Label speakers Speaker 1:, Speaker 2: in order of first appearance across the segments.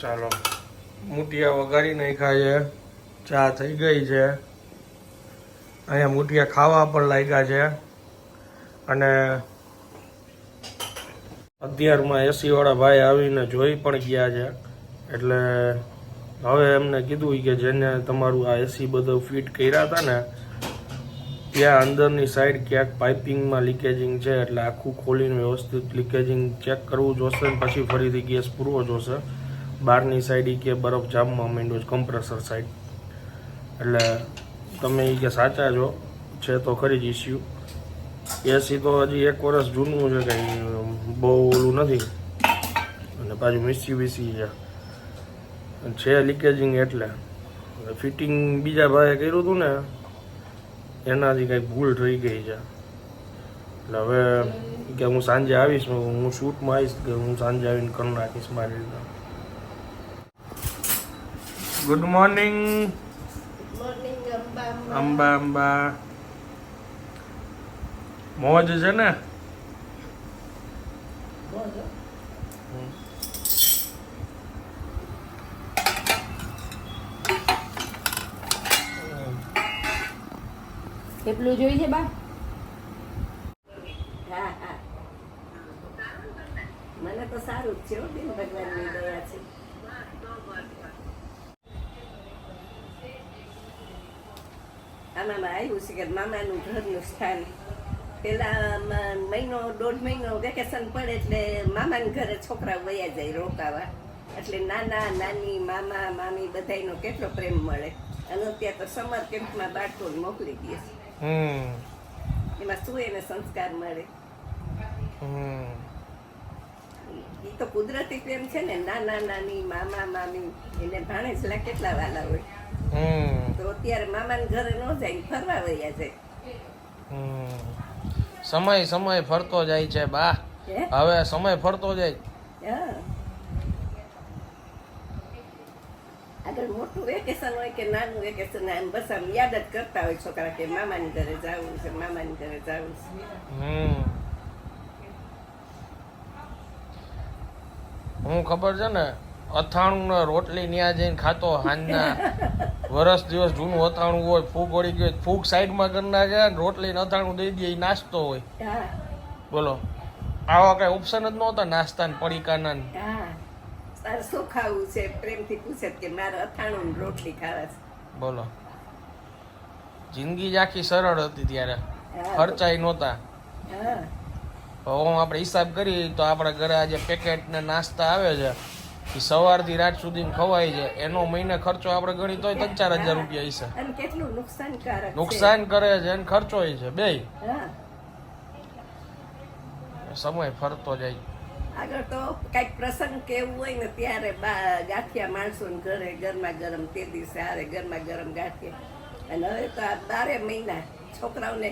Speaker 1: ચાલો, મૂઠિયા વગાડી નાખ્યા છે. ચા થઈ ગઈ છે. અહીંયા મૂઠિયા ખાવા પણ લાગ્યા છે. અને અત્યારમાં એસીવાળા ભાઈ આવીને જોઈ પણ ગયા છે. એટલે હવે એમને કીધું કે જેને તમારું આ એસી બધું ફિટ કર્યા હતા ને, ત્યાં અંદરની સાઈડ ક્યાંક પાઇપિંગમાં લીકેજિંગ છે. એટલે આખું ખોલીને વ્યવસ્થિત લીકેજિંગ ચેક કરવું જોશે પછી ફરીથી ગેસ પૂરવો જોશે. બહારની સાઈડ કે બરફ જામવા માંડ્યો છે કમ્પ્રેસર સાઈડ એટલે તમે એ કે સાચા છો, છે તો ખરી જ ઇસ્યુ એસી તો હજી એક વર્ષ જૂનું છે કંઈ, બહુ ઓલું નથી. અને પાછું મિસી વિસી છે. છે લીકેજિંગ એટલે. ફિટિંગ બીજા ભાઈએ કર્યું હતું ને, એનાથી કંઈક ભૂલ થઈ ગઈ છે. એટલે હવે કે હું સાંજે આવીશ, હું શૂટમાં આવીશ કે હું સાંજે આવીને કરી નાખીશ મારી રીતે. ગુડ મોર્નિંગ
Speaker 2: અંબા
Speaker 1: અંબા મોજ છે ને?
Speaker 2: કેટલું જોઈ છે બા? મને તો સારું જ છે ભગવાનની દયા છે. આમાં આવ્યું છે કે મામાનું ઘરનું સ્થાન. પેલા મહિનો દોઢ મહિનો વેકેશન પડે એટલે મામાના ઘરે છોકરા વયા જાય રોકાવા. એટલે નાના નાની મામા મામી બધાયનો કેટલો પ્રેમ મળે. અને અત્યારે તો સમર કેમ્પમાં બાળકો મોકલી દે છે.
Speaker 1: હમ.
Speaker 2: એમાં શું એને સંસ્કાર મળે? એ તો કુદરતી પ્રેમ છે ને નાના નાની મામા મામી એને ભાણેજલા કેટલા વાલા હોય. તો અત્યારે મામાના ઘરે ન જાય ફરવા વયા
Speaker 1: છે સમય સમય ફરતો જાય છે બા. હવે સમય ફરતો જાય.
Speaker 2: આગળ મોટું વેકેશન હોય કે નાનું વેકેશન એમ બસ આમ યાદ જ કરતા હોય છોકરા કે મામાની ઘરે જવું છે મામાની ઘરે જવું છે.
Speaker 1: હમ. હું ખબર છે ને અથાણું ને રોટલી ન્યા જઈને ખાતો હાંજના. વરસ દિવસ જૂનું અથાણું હોય ફૂગ વળી ગયો ફૂગ સાઈડમાં કરી નાખે રોટલી ને અથાણું દઈ દે એ નાસ્તો હોય. બોલો. આવા કઈ ઓપ્શન જ નહોતા નાસ્તા ને પડીકાના.
Speaker 2: શું ખાવું છે? પ્રેમથી પૂછે કે મારે અથાણું રોટલી ખાવા છે.
Speaker 1: બોલો. જિંદગી જ આખી સરળ હતી ત્યારે.
Speaker 2: ખર્ચાઈ
Speaker 1: ખર્ચાય નહોતા.
Speaker 2: હા.
Speaker 1: હવે આપણે હિસાબ કરીએ તો આપણા ઘરે આજે પેકેટ ને નાસ્તા આવે છે. એ સવારથી રાત સુધી ખવાય છે. એનો મહિને ખર્ચો આપણે ગણી તોય ત્રણ ચાર હજાર રૂપિયા હશે
Speaker 2: અને કેટલું નુકસાનકારક.
Speaker 1: નુકસાન કરે છે અને ખર્ચો છે બે સમય ફરતો જાય.
Speaker 2: આગળ તો કંઈક પ્રસંગ કેવું હોય ને ત્યારે ગાંઠિયા માણસો ઘરે ગરમા ગરમ તે દિવસે હારે ગરમા ગરમ ગાંઠિયા. અને હવે તો આ બારે મહિના છોકરાઓને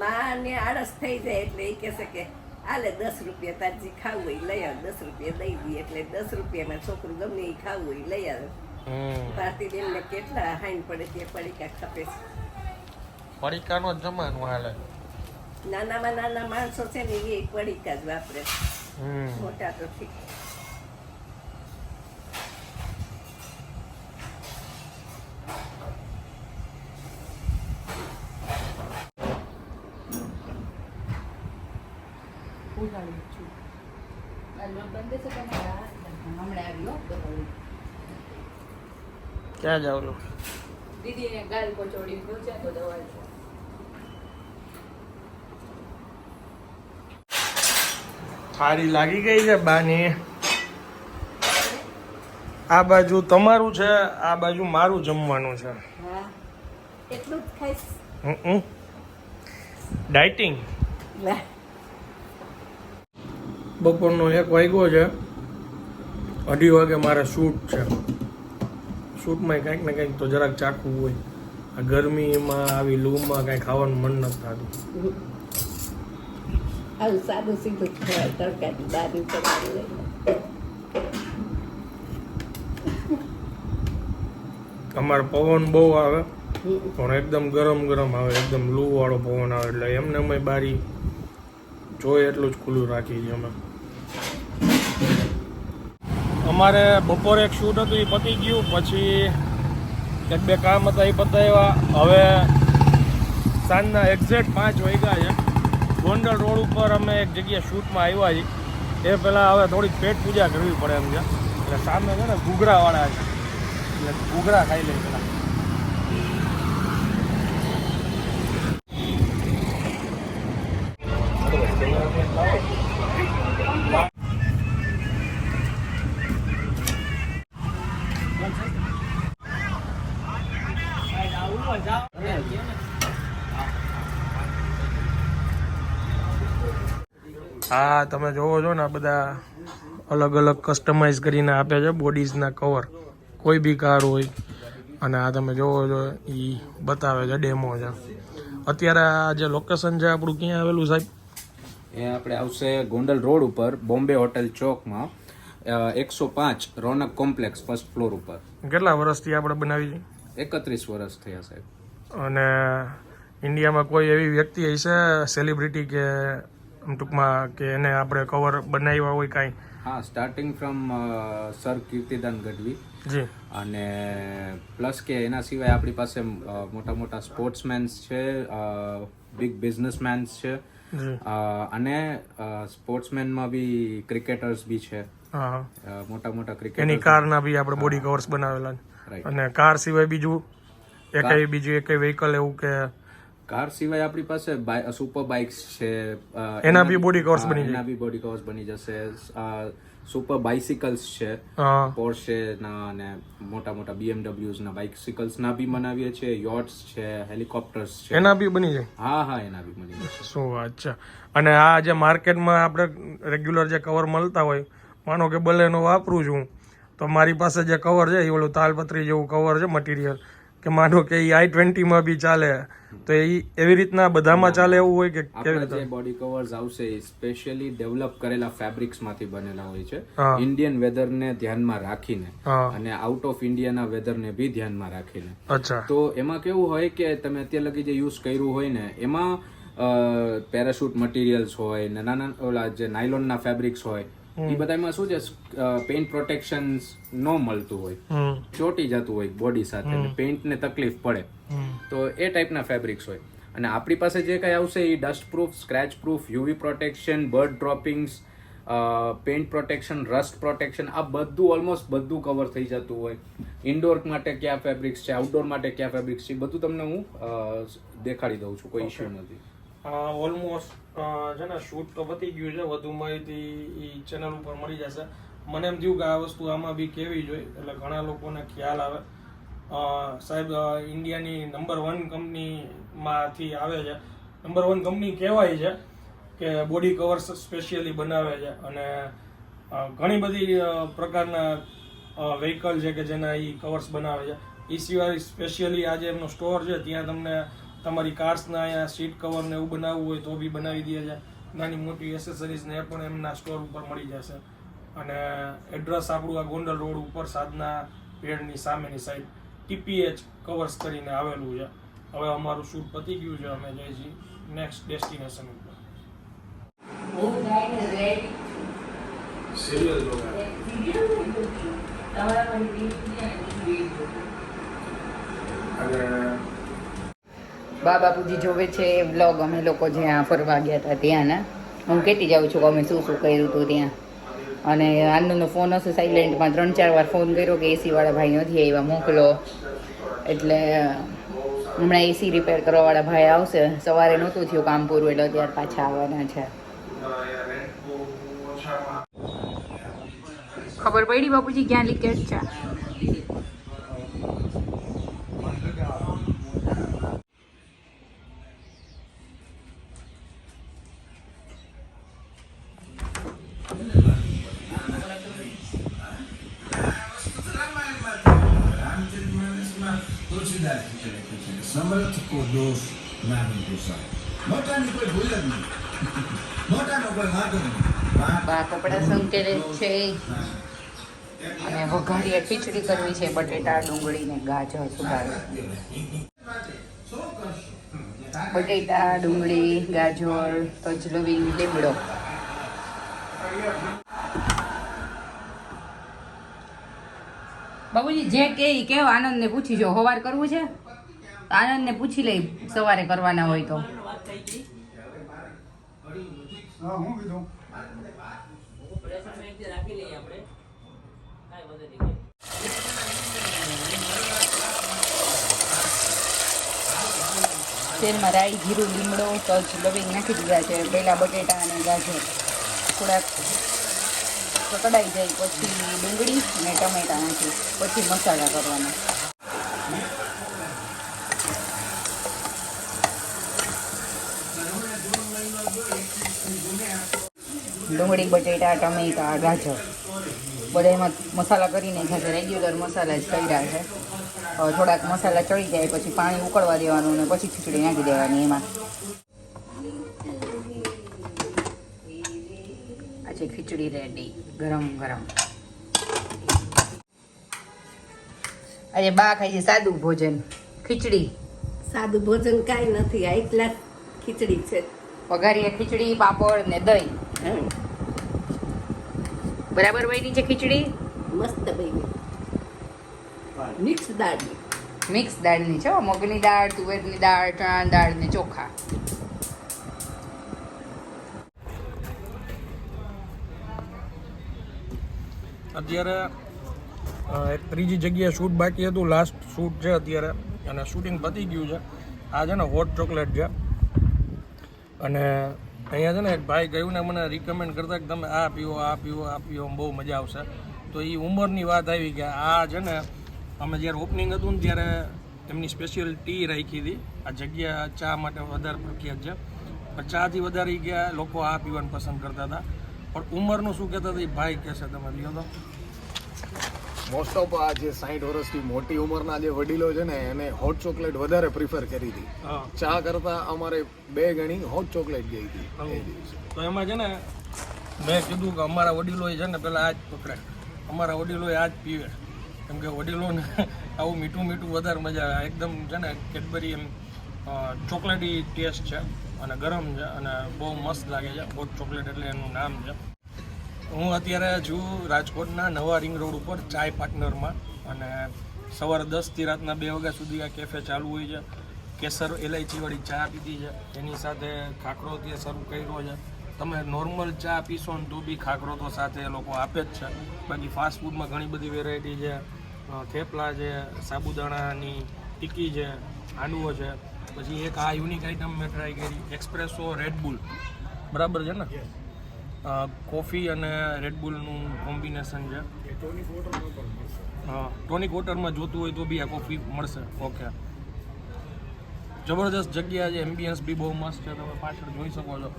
Speaker 2: માને આળસ થઈ જાય એટલે એ કહેશે કે આલે દસ રૂપિયા તાજી ખાવું હોય લઈ આવે દસ રૂપિયા દઈ દઈએ એટલે દસ રૂપિયામાં છોકરું ગમે એ ખાવું હોય લઈ આવે.
Speaker 1: હમ.
Speaker 2: ભારતીબેનને કેટલા હાઈન પડે તે પડીકા ખપે છે.
Speaker 1: પડીકાનો જમાનો હાલે.
Speaker 2: નાનામાં નાના માણસો છે ને એ પડીકા જ વાપરે મોટા તો ઠીક
Speaker 3: ઉગાડું છું આ લોટ બંધ છે તમારા હમણાં આવ્યો બરોબર
Speaker 1: ક્યાં જાવ લો
Speaker 3: દીદીને ગાલ કચોડી પૂછે તો દવા
Speaker 1: થાળી લાગી ગઈ છે બાની. આ બાજુ તમારું છે આ બાજુ મારું જમવાનું છે.
Speaker 2: એટલું જ ખાઈશ.
Speaker 1: ડાયટિંગ. બપોરનો એક વાગ્યો છે. અઢી વાગે મારે શૂટ છે. શૂટમાં કંઈક ને કંઈક તો જરાક ચાખવું હોય. આ ગરમીમાં આવી લૂમાં કાંઈ ખાવાનું મન નથી થતું.
Speaker 2: આવું સાદું સીધું ખવાય તડકાની દાદી ચડાવી લઈ
Speaker 1: અમારે પવન બહુ આવે પણ એકદમ ગરમ ગરમ આવે એકદમ લૂ વાળો પવન આવે એટલે એમને અમે બારી જોઈએ એટલું જ ખુલ્લું રાખી છીએ અમે. અમારે બપોરે એક શૂટ હતું, એ પતી ગયું. પછી એક બે કામ હતા, એ પતાવ્યા. હવે સાંજના એક્ઝેક્ટ પાંચ વાગ્યા છે. ગોંડલ રોડ ઉપર અમે એક જગ્યાએ શૂટમાં આવ્યા છીએ. એ પહેલાં હવે થોડીક પેટ પૂજા કરવી પડે એમ છે. એટલે સામે છે ને ઘૂઘરાવાળા છે. એટલે ઘૂઘરા ખાઈ લઈ પેલા હા તમે જોવો છો ને આ બધા અલગ અલગ કસ્ટમાઇઝ કરીને આપે છે બોડીઝના કવર કોઈ બી કાર હોય. અને આ તમે જોવો છો એ બતાવે છે ડેમો છે. અત્યારે આ જે લોકેશન છે આપણું ક્યાં આવેલું સાહેબ?
Speaker 4: એ આપણે આવશે ગોંડલ રોડ ઉપર બોમ્બે હોટેલ ચોકમાં એકસો પાંચ રોનક કોમ્પ્લેક્સ ફર્સ્ટ ફ્લોર ઉપર.
Speaker 1: કેટલા વર્ષથી આપણે બનાવી છે?
Speaker 4: એકત્રીસ વર્ષ થયા સાહેબ.
Speaker 1: અને ઇન્ડિયામાં કોઈ એવી વ્યક્તિ હશે સેલિબ્રિટી કે ટૂંકમાં કે એને આપણે કવર બનાવ્યા હોય કાંઈ.
Speaker 4: હા starting from sir Kirtidan Gadhvi.
Speaker 1: Ji.
Speaker 4: અને પ્લસ કે એના સિવાય આપણી પાસે મોટા મોટા સ્પોર્ટ્સમેન્સ છે બિગ બિઝનેસમેન્સ છે. અને સ્પોર્ટ્સમેનમાં બી ક્રિકેટર્સ બી છે. મોટા મોટા
Speaker 1: એની
Speaker 4: ક્રિકેટર
Speaker 1: કારના બી આપણે બોડી કવર્સ બનાવેલા અને કાર સિવાય બીજું એકાઈ બીજું એકાઈ વ્હીકલ એવું કે
Speaker 4: કાર સિવાય આપણી પાસે સુપર બાઇક્સ છે
Speaker 1: એના બી બોડી
Speaker 4: કવર્સ
Speaker 1: બની
Speaker 4: એના બી બોડી કવર્સ બની જશે. સુપર બાઇસિકલ્સ છે પોર્શે ના અને મોટા મોટા બીએમડબ્લ્યુઝ ના બાઇસિકલ્સ ના બી બનાવીએ છીએ યોટ્સ છે હેલિકોપ્ટર્સ છે.
Speaker 1: એના બી બની જાય.
Speaker 4: હા હા એના બી બની જશે.
Speaker 1: શું વાત છે. અને આ જે માર્કેટમાં આપણે રેગ્યુલર જે કવર મળતા હોય માનો કે બલેનો વાપરું છું તો મારી પાસે જે કવર છે એ ઓલું તાલપત્રી જેવું કવર છે મટીરિયલ કે માનો કે એ આઈ ટ્વેન્ટીમાં બી ચાલે. તો એ એવી રીતના બધામાં ચાલે એવું હોય કે કેવી રીતે
Speaker 4: બોડી કવર્સ આવશે એ સ્પેશિયલી ડેવલપ કરેલા ફેબ્રિક્સમાંથી બનેલા હોય છે. ઇન્ડિયન વેધર ને ધ્યાનમાં રાખીને અને આઉટ ઓફ ઇન્ડિયાના વેધર ને બી ધ્યાનમાં રાખીને.
Speaker 1: અચ્છા.
Speaker 4: તો એમાં કેવું હોય કે તમે અત્યાર લગી જે યુઝ કર્યું હોય ને એમાં પેરાશૂટ મટીરિયલ્સ હોય નાના ઓલા જે નાયલોનના ફેબ્રિક્સ હોય એ બધામાં શું છે પેઇન્ટ પ્રોટેક્શન ન મળતું હોય. ચોટી જતું હોય બોડી સાથે પેઇન્ટ ને તકલીફ પડે. તો એ ટાઈપના ફેબ્રિક્સ હોય. અને આપણી પાસે જે કઈ આવશે એ dust proof scratch proof UV protection bird droppings paint protection rust protection આ બધું ઓલમોસ્ટ બધું કવર થઈ જતું હોય. ઇન્ડોર માટે કયા ફેબ્રિક્સ છે આઉટડોર માટે કયા ફેબ્રિક્સ છે બધું તમને હું દેખાડી દઉં છું કોઈ ઇશ્યુ નથી.
Speaker 1: ઓલમોસ્ટ છે ને શૂટ તો પતી ગયું છે, વધુ માહિતી એ ચેનલ ઉપર મળી જશે. મને એમ થયું કે આ વસ્તુ આમાં બી કેવી જોઈએ, એટલે ઘણા લોકોને ખ્યાલ આવે. સાહેબ ઇન્ડિયાની નંબર વન કંપનીમાંથી આવે છે. નંબર વન કંપની કહેવાય છે કે બોડી કવર્સ સ્પેશિયલી બનાવે છે અને ઘણી બધી પ્રકારના વ્હીકલ છે કે જેના એ કવર્સ બનાવે છે. એ સિવાય સ્પેશિયલી આજે એમનો સ્ટોર છે, ત્યાં તમને તમારી કાર્સના અહીંયા સીટ કવર ને એવું બનાવવું હોય તો બી બનાવી દે છે. નાની મોટી એસેસરીઝ ને એ પણ એમના સ્ટોર ઉપર મળી જશે. અને એડ્રેસ આપણું આ ગોંડલ રોડ ઉપર સાધના પેડની સામેની સાઈડ ટીપીએચ કવર્સ કરીને આવેલું છે. હવે અમારું શૂટ પતી ગયું છે અમે જઈએ છીએ નેક્સ્ટ ડેસ્ટિનેશન ઉપર. સિરિયલ
Speaker 3: બા બાપુજી જોવે છે એ વ્લોગ અમે લોકો જ્યાં ફરવા ગયા હતા ત્યાંના હું કહેતી જાઉં છું કે અમે શું શું કર્યું હતું ત્યાં. અને આનંદનો ફોન હશે સાયલેન્ટમાં ત્રણ ચાર વાર ફોન કર્યો કે એસીવાળા ભાઈ નથી આવ્યા, મોકલો. એટલે, હમણાં એસી રિપેર કરવાવાળા ભાઈ આવશે. સવારે નહોતું થયું કામ પૂરું, એટલે અત્યારે પાછા આવવાના છે. ખબર પડી બાપુજી ક્યાં લીકેજ છે?
Speaker 5: તુલસીદાસ ખીચડી લખી છે સમર્થ કો દોષ નાહી ગુસાય મોટાની કોઈ ભૂલ જ નહીં મોટાનો કોઈ વાંધો નહીં
Speaker 3: બા કપડા સંકેલે છે અને વઘારીએ ખીચડી કરવી છે બટેટા ડુંગળી ને ગાજર સુધારે બટેટા ડુંગળી ગાજર તજલવી લીમડો બાબુજી જે કે એ કેવો આનંદને પૂછી જો હવાર કરવું છે? આનંદને પૂછી લઈ સવારે કરવાના હોય તો. તેલમાં રાઈ જીરું લીમડો તજ લવિંગ નાખી દીધા છે. પહેલાં બટેટા અને ગાજર. થોડાક કકડાઈ જાય, પછી ડુંગળી અને ટમેટા નાખી, પછી મસાલા કરવાના. ડુંગળી, બટેટા, ટમેટા, ગાજર, બધા એમાં મસાલા કરીને છે રેગ્યુલર મસાલા જ કર્યા છે. થોડાક મસાલા ચડી જાય, પછી પાણી ઉકળવા દેવાનું અને પછી ખીચડી નાખી દેવાની એમાં આ છે ખીચડી રેડી ગરમ ગરમ. આજે બા ખાઈ છે સાદું ભોજન ખીચડી.
Speaker 2: સાદું ભોજન કાંઈ નથી આ એટલા ખીચડી છે.
Speaker 3: વઘારીએ ખીચડી પાપડ ને દહીં. બરાબર બની છે ખીચડી?
Speaker 2: મસ્ત બની. મિક્સ દાળની.
Speaker 3: મિક્સ દાળની છે મગની દાળ તુવેરની દાળ ચણા દાળ ને ચોખા.
Speaker 1: અત્યારે એક ત્રીજી જગ્યાએ શૂટ બાકી હતું લાસ્ટ શૂટ છે અત્યારે, અને શૂટિંગ પતી ગયું છે. આ છે ને હોટ ચોકલેટ છે. અને અહીંયા છે ને એક ભાઈ ગયું ને મને રિકમેન્ડ કરતા કે તમે આ પીવો આ પીવો આ પીવો બહુ મજા આવશે. તો એ ઉંમરની વાત આવી કે આ છે ને, અમે જ્યારે ઓપનિંગ હતું ને ત્યારે એમની સ્પેશિયલ ટી રાખી હતી. આ જગ્યા ચા માટે વધારે પ્રખ્યાત છે. ચાથી વધારે ગયા લોકો આ પીવાનું પસંદ કરતા હતા. પણ ઉંમરનું શું કહેતા હતા એ ભાઈ કહેશે તમે લ્યો તો.
Speaker 6: મોસ્ટ ઓફ આ જે સાઠ વર્ષથી મોટી ઉંમરના જે વડીલો છે ને એને હોટ ચોકલેટ વધારે પ્રિફર કરી હતી. ચા કરતા અમારે બે ગણી હોટ ચોકલેટ ગઈ હતી
Speaker 1: તો એમાં છે ને મેં કીધું કે અમારા વડીલોએ છે ને પેલા આ જ પકડે અમારા વડીલોએ આ જ પીવે. કેમ કે વડીલોને આવું મીઠું મીઠું વધારે મજા આવે. એકદમ છે ને કેડબરી એમ ચોકલેટી ટેસ્ટ છે. અને ગરમ છે અને બહુ મસ્ત લાગે છે. હોટ ચોકલેટ એટલે એનું નામ છે. હું અત્યારે છું રાજકોટના નવા રિંગ રોડ ઉપર, ચાય પાર્ટનરમાં. અને સવારે દસથી રાતના બે વાગ્યા સુધી આ કેફે ચાલુ હોય છે. કેસર એલાયચીવાળી ચા પીધી છે. એની સાથે ખાખરો ત્યાં શરૂ કર્યો છે. તમે નોર્મલ ચા પીશો ને તો બી ખાખરો તો સાથે એ લોકો આપે જ છે. બાકી ફાસ્ટ ફૂડમાં ઘણી બધી વેરાયટી છે. થેપલા છે, સાબુદાણાની ટીકી છે હાંડવો છે. પછી એક આ યુનિક આઈટમ મેં ટ્રાય કરી એક્સપ્રેસો રેડબુલ બરાબર છે ને? કોફી અને રેડબુલનું કોમ્બિનેશન છે. હા ટોનિક વોટરમાં જોતું હોય તો બી આ કોફી મળશે. ઓકે જબરદસ્ત જગ્યા છે એમ્બિયન્સ બી બહુ મસ્ત છે તમે પાછળ જોઈ શકો છો.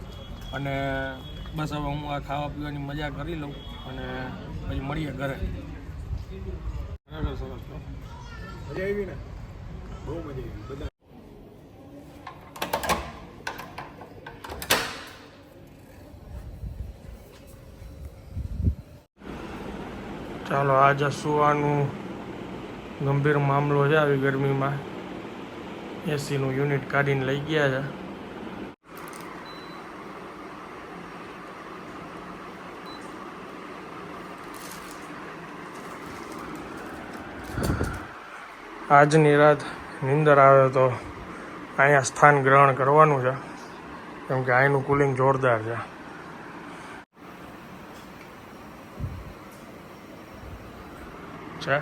Speaker 1: અને બસ હવે હું આ ખાવા પીવાની મજા કરી લઉં અને પછી મળીએ ઘરે. સરસ
Speaker 6: મજા આવી ને? બહુ મજા આવી. બધા
Speaker 1: ચાલો આજે સુવાનું ગંભીર મામલો છે આવી ગરમીમાં. એસીનું યુનિટ કાઢીને લઈ ગયા છે. આજની રાત નિંદર આવે તો અહીંયા સ્થાન ગ્રહણ કરવાનું છે. કેમ કે અહીંનું કુલિંગ જોરદાર છે. છે.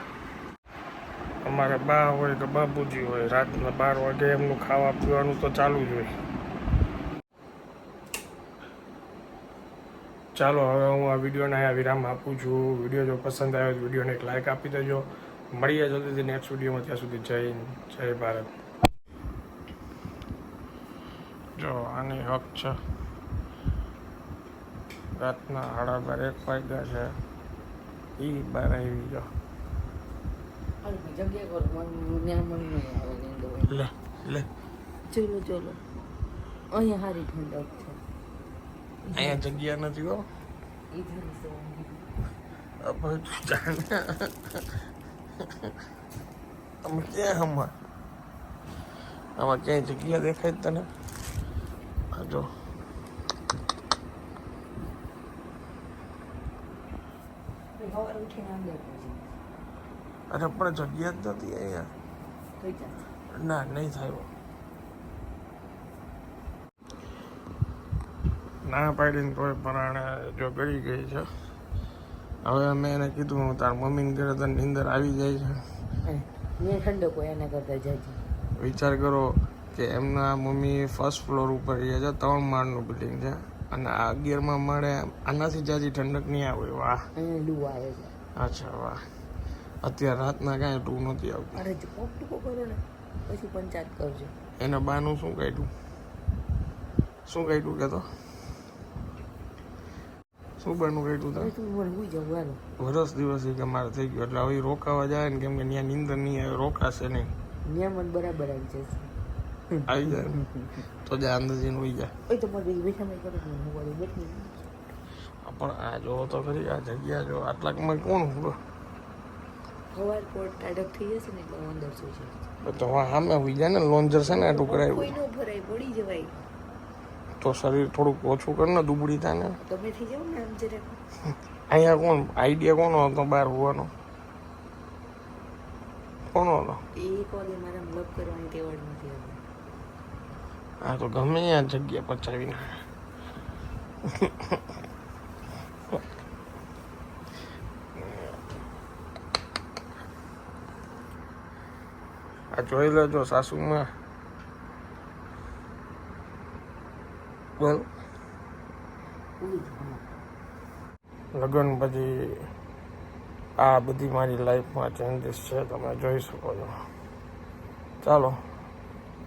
Speaker 1: અમારે બા હોય કે બાબુજી હોય, રાતના બાર વાગે એમનું ખાવા પીવાનું તો ચાલુ જ હોય. ચાલો, હવે હું આ વિડીયોને અહીંયા વિરામ આપું છું. વીડિયો જો પસંદ આવ્યો તો વિડીયોને એક લાઇક આપી દેજો. મળીએ જલ્દીથી નેક્સ્ટ વિડીયોમાં. ત્યાં સુધી જય જય ભારત. જો, આની હક છે. રાતના સાડા બાર એક વાગ્યા છે. એ બાર આવી ગયો. લે લે.
Speaker 7: ચલો ચલો. અહીંયા હારી ઠંડક છે.
Speaker 1: અહીંયા જગ્યા નથી હો. અમે ક્યાં હમણાં? આમાં ક્યાંય જગ્યા દેખાય જ તને? જો. અરે પણ જગ્યા જ નથી અહીંયા.
Speaker 7: જાય
Speaker 1: ના નહીં થાય ના પાડીને તોય પરાણે જો ગળી ગઈ છે. હવે અમે એને કીધું હું તાર મમ્મીને ઘરે તને નીંદર આવી જાય છે.
Speaker 7: મેં ઠંડક હોય એના કરતા જાજી.
Speaker 1: વિચાર કરો કે એમના મમ્મી ફર્સ્ટ ફ્લોર ઉપર રહે છે ત્રણ માળનું બિલ્ડિંગ છે. અને આ અગિયારમાં માળે આનાથી જાજી ઠંડક નહીં આવે વાહ.
Speaker 7: આવે છે.
Speaker 1: અચ્છા વાહ. અત્યારે રાતના કાંઈ ટૂ નથી આવતું.
Speaker 7: અરે જો કોક ટૂંકો કરો ને પછી પંચાયત કરજો.
Speaker 1: એના બાનું શું કાઢ્યું? શું કાઢ્યું કે તો? શું બાનું કાઢ્યું
Speaker 7: હવે
Speaker 1: તો
Speaker 7: મને હાલો.
Speaker 1: વરસ દિવસ કે મારે થઈ ગયું એટલે હવે રોકાવા જાય ને કેમ કે ત્યાં નીંદર નહીં આવે રોકાશે નહીં.
Speaker 7: ત્યાં મને બરાબર આવી જશે.
Speaker 1: આવી જાય તો જ્યાં અંદાજીને હોઈ જાય
Speaker 7: ઓય તો મારે બેઠા મેં કરો હું વાળી બેઠી.
Speaker 1: પણ આ જોવો તો ખરી આ જગ્યા જો આટલાકમાં કોણ ઊભો?
Speaker 7: સવાર કોટ ટાઢક થઈ જશે ને એટલે હું અંદર સુઈ જઈશ
Speaker 1: તો સામે હોઈ જાય ને લોન્જર છે ને આટલું કરાય.
Speaker 7: કોઈ ભરાય પડી જવાય.
Speaker 1: તો શરીર થોડુંક ઓછું કર ને દુબળી થાય ને.
Speaker 7: તમે થઈ જાવ ને આમ જરાક
Speaker 1: અહીંયા કોણ? આઈડિયા કોનો હતો બહાર હોવાનો? કોનો હતો?
Speaker 7: એ વાગે મારા બ્લોક કરવાની નથી
Speaker 1: આ તો ગમે આ જગ્યા પચાવીને જોઈ લેજો સાસુમાં. બોલ. લગ્ન પછી આ બધી મારી લાઈફમાં ચેન્જીસ છે, તમે જોઈ શકો છો. ચાલો,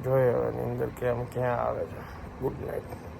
Speaker 1: જોઈએ હવે અંદર કેમ ક્યાં આવે છે. Good night